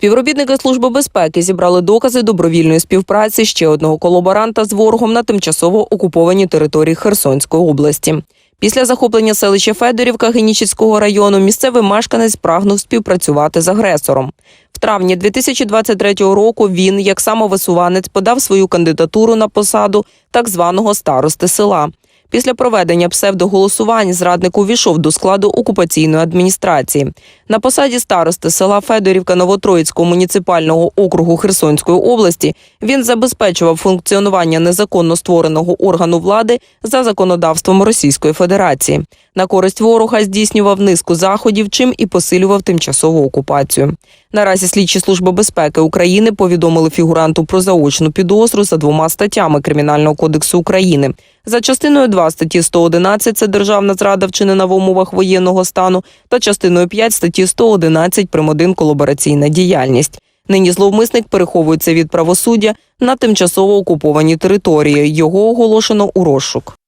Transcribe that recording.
Співробітники Служби безпеки зібрали докази добровільної співпраці ще одного колаборанта з ворогом на тимчасово окупованій території Херсонської області. Після захоплення селища Федорівка Генічіцького району місцевий мешканець прагнув співпрацювати з агресором. В травні 2023 року він, як самовисуванець, подав свою кандидатуру на посаду так званого старости села. Після проведення псевдоголосувань зрадник увійшов до складу окупаційної адміністрації. На посаді старости села Федорівка Новотроїцького муніципального округу Херсонської області він забезпечував функціонування незаконно створеного органу влади за законодавством Російської Федерації. На користь ворога здійснював низку заходів, чим і посилював тимчасову окупацію. Наразі слідчі служби безпеки України повідомили фігуранту про заочну підозру за двома статтями Кримінального кодексу України. За частиною 2 статті 111 – це державна зрада вчинена в умовах воєнного стану, та частиною 5 статті 111 прим. 1 колабораційна діяльність. Нині зловмисник переховується від правосуддя на тимчасово окупованій території. Його оголошено у розшук.